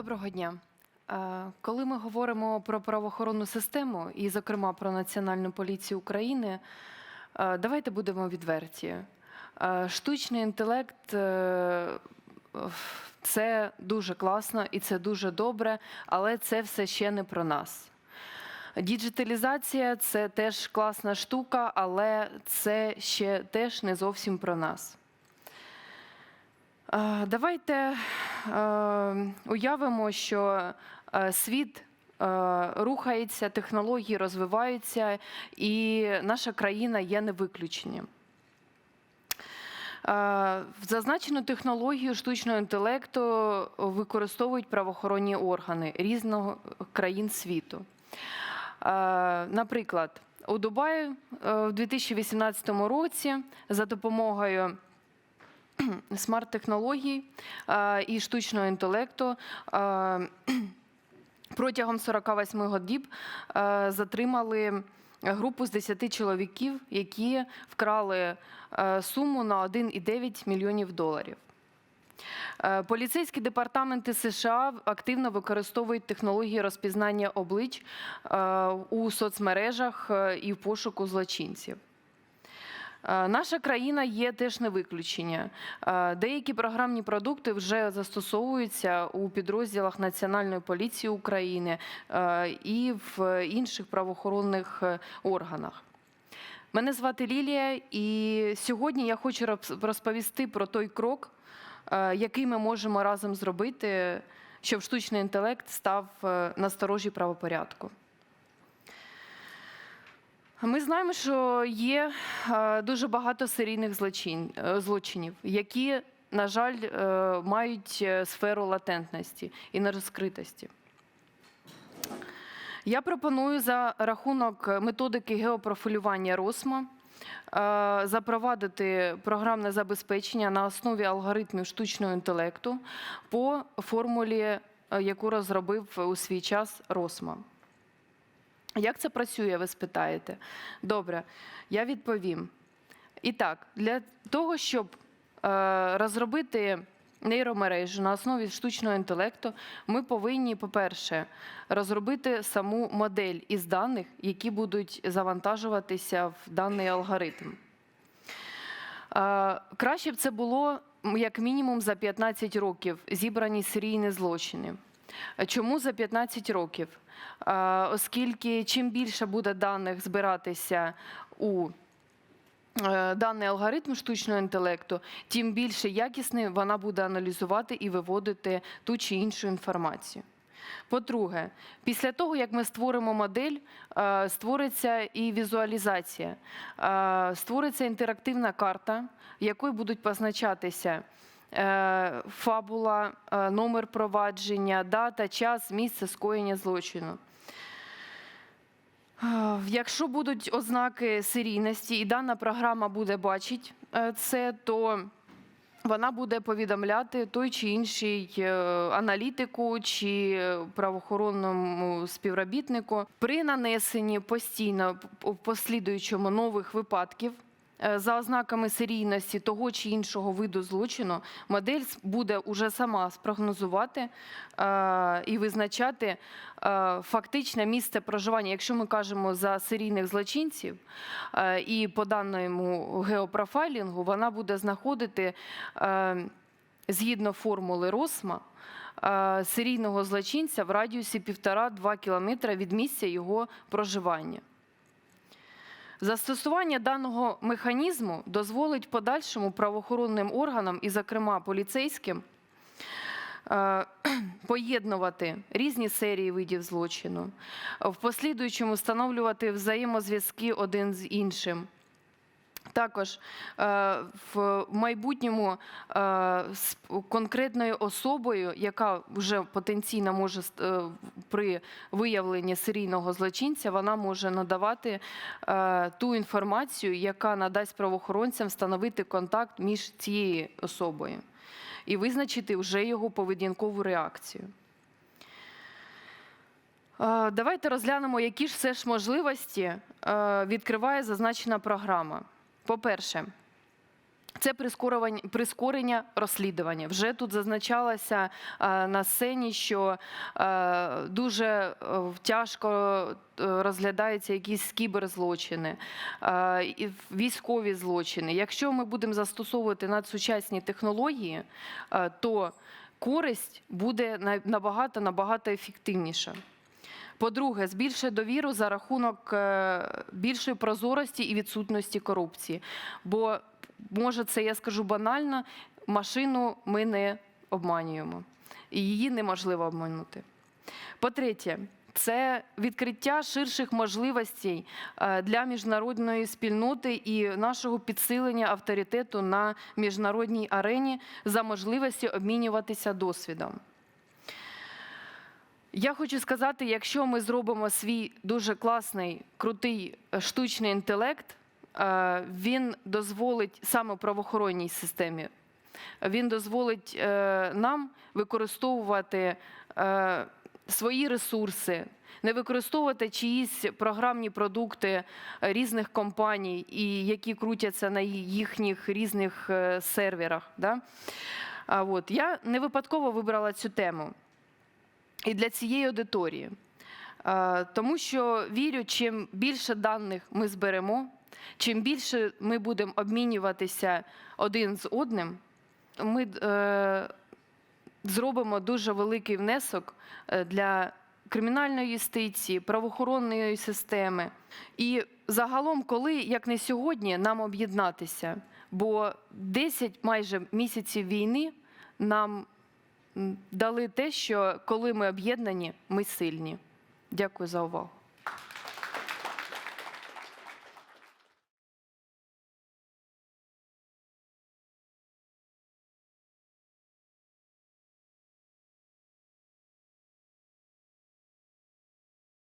Доброго дня. Коли ми говоримо про правоохоронну систему, і, зокрема, про Національну поліцію України, давайте будемо відверті. Штучний інтелект е, це дуже класно і це дуже добре, але це все ще не про нас. Діджиталізація це теж класна штука, але це ще теж не зовсім про нас. Давайте уявимо, що е, світ е, рухається, технології розвиваються, і наша країна є не виключенням. Е, Зазначену технологію штучного інтелекту використовують правоохоронні органи різного країн світу. Е, Наприклад, у Дубаї е, в 2018 році за допомогою смарт-технологій е, і штучного інтелекту е, протягом 48 годин е, затримали групу з 10 чоловіків, які вкрали суму на 1,9 мільйонів доларів. Поліцейські департаменти США активно використовують технології розпізнання облич у соцмережах і в пошуку злочинців. Е, Наша країна є теж не виключення. Е, Деякі програмні продукти вже застосовуються у підрозділах Національної поліції України е, і в інших правоохоронних органах. Мене звати Лілія, і сьогодні я хочу роз- розповісти про той крок, який ми можемо разом зробити, щоб штучний інтелект став на сторожі правопорядку. Ми знаємо, що є е, дуже багато серійних е, злочинів, які, на жаль, е, мають сферу латентності і нерозкритості. Я пропоную за рахунок методики геопрофілювання РОСМА запровадити програмне забезпечення на основі алгоритмів штучного інтелекту по формулі, яку розробив у свій час РОСМА. Як це працює, ви спитаєте? Добре, я відповім. І так, для того, щоб е, розробити нейромережу на основі штучного інтелекту, ми повинні, по-перше, розробити саму модель із даних, які будуть завантажуватися в даний алгоритм. Е, Краще б це було як мінімум за 15 років зібрані серійні злочини. Чому за 15 років? Е, Оскільки чим більше буде даних збиратися у е, даний алгоритм штучного інтелекту, тим більше якісний вона буде аналізувати і виводити ту чи іншу інформацію. По-друге, після того, як ми створимо модель, е, створиться і візуалізація, створиться інтерактивна карта, якою будуть позначатися фабула, е, номер провадження, дата, час, місце скоєння злочину. Е, Якщо будуть ознаки серійності, і дана програма буде бачити е, це, то вона буде повідомляти той чи інший е, аналітику чи е, правоохоронному співробітнику при нанесенні постійно послідуючому нових випадків. Е, За ознаками серійності того чи іншого виду злочину модель буде уже сама спрогнозувати е, і визначати е, фактичне місце проживання. Якщо ми кажемо за серійних злочинців і по даному геопрофайлінгу, вона буде знаходити згідно формули Росма серійного злочинця в радіусі 1,5-2 кілометра від місця його проживання. Застосування даного механізму дозволить подальшому правоохоронним органам, і, зокрема, поліцейським, е, поєднувати різні серії видів злочину, в послідуючому встановлювати взаємозв'язки один з іншим. Також е, в майбутньому е, з конкретною особою, яка вже потенційно може е, при виявленні серійного злочинця, вона може надавати ту інформацію, яка надасть правоохоронцям встановити контакт між цією особою і визначити вже його поведінкову реакцію. Давайте розглянемо, які ж все ж можливості відкриває зазначена програма. По-перше, Це прискорення розслідування. Вже тут зазначалося е, на сцені, що е, дуже е, тяжко розглядаються якісь кіберзлочини, військові злочини. Якщо ми будемо застосовувати надсучасні технології, то користь буде набагато набагато ефективніша. По-друге, збільшує довіру за рахунок е, більшої прозорості і відсутності корупції. Бо, може, це я скажу банально, машину ми не обманюємо. І її неможливо обманути. По-третє, це відкриття ширших можливостей е, для міжнародної спільноти і нашого підсилення авторитету на міжнародній арені за можливості обмінюватися досвідом. Я хочу сказати, якщо ми зробимо свій дуже класний, крутий е, штучний інтелект, е, він дозволить саме правоохоронній системі, він дозволить е, нам використовувати свої ресурси, не використовувати чиїсь програмні продукти різних компаній, і які крутяться на їхніх різних серверах. Да? От я не випадково вибрала цю тему і для цієї аудиторії. Е, Тому що вірю, чим більше даних ми зберемо, чим більше ми будемо обмінюватися один з одним, ми е, зробимо дуже великий внесок е, для кримінальної юстиції, правоохоронної системи. І загалом, коли, як не сьогодні, нам об'єднатися, бо 10 майже місяців війни нам дали те, що коли ми об'єднані, ми сильні. Дякую за увагу.